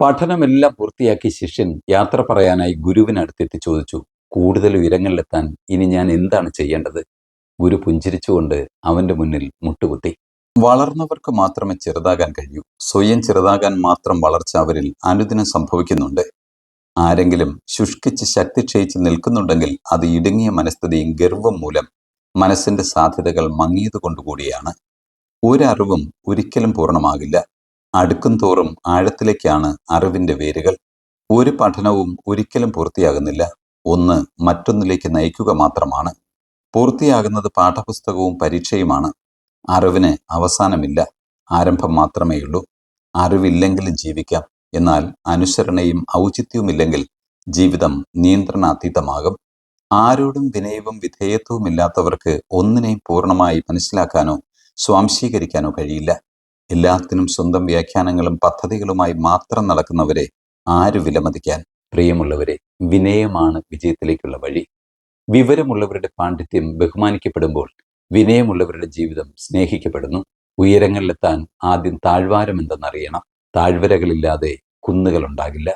പഠനമെല്ലാം പൂർത്തിയാക്കി ശിഷ്യൻ യാത്ര പറയാനായി ഗുരുവിനടുത്തെത്തി ചോദിച്ചു കൂടുതൽ ഉയരങ്ങളിലെത്താൻ ഇനി ഞാൻ എന്താണ് ചെയ്യേണ്ടത്? ഗുരു പുഞ്ചിരിച്ചുകൊണ്ട് അവന്റെ മുന്നിൽ മുട്ടുകുത്തി. വളർന്നവർക്ക് മാത്രമേ ചെറുതാകാൻ കഴിയൂ. സ്വയം ചെറുതാകാൻ മാത്രം വളർച്ച അവരിൽ അനുദിനം സംഭവിക്കുന്നുണ്ട്. ആരെങ്കിലും ശുഷ്കിച്ച് ശക്തി ക്ഷയിച്ച് നിൽക്കുന്നുണ്ടെങ്കിൽ അത് ഇടുങ്ങിയ മനസ്ഥിതിയും ഗർവം മൂലം മനസ്സിന്റെ സാധ്യതകൾ മങ്ങിയതുകൊണ്ടുകൂടിയാണ്. ഒരറിവും ഒരിക്കലും പൂർണമാകില്ല. അടുക്കും തോറും ആഴത്തിലേക്കാണ് അറിവിന്റെ വേരുകൾ. ഒരു പഠനവും ഒരിക്കലും പൂർത്തിയാകുന്നില്ല. ഒന്ന് മറ്റൊന്നിലേക്ക് നയിക്കുക മാത്രമാണ്. പൂർത്തിയാകുന്നത് പാഠപുസ്തകവും പരീക്ഷയുമാണ്. അറിവിന് അവസാനമില്ല. ആരംഭം മാത്രമേയുള്ളൂ അറിവില്ലെങ്കിലും ജീവിക്കാം. എന്നാൽ അനുസരണയും ഔചിത്യവുമില്ലെങ്കിൽ ജീവിതം നിയന്ത്രണാതീതമാകും. ആരോടും വിനയവും വിധേയത്വവും ഇല്ലാത്തവർക്ക് ഒന്നിനെയും പൂർണമായി മനസ്സിലാക്കാനോ സ്വാംശീകരിക്കാനോ കഴിയില്ല. എല്ലാത്തിനും സ്വന്തം വ്യാഖ്യാനങ്ങളും പദ്ധതികളുമായി മാത്രം നടക്കുന്നവരെ ആര് വിലമതിക്കാൻ പ്രിയമുള്ളവരെ വിനയമാണ് വിജയത്തിലേക്കുള്ള വഴി. വിവരമുള്ളവരുടെ പാണ്ഡിത്യം ബഹുമാനിക്കപ്പെടുമ്പോൾ വിനയമുള്ളവരുടെ ജീവിതം സ്നേഹിക്കപ്പെടുന്നു. ഉയരങ്ങളിലെത്താൻ ആദ്യം താഴ്വാരം എന്തെന്നറിയണം താഴ്വരകളില്ലാതെ കുന്നുകൾ ഉണ്ടാകില്ല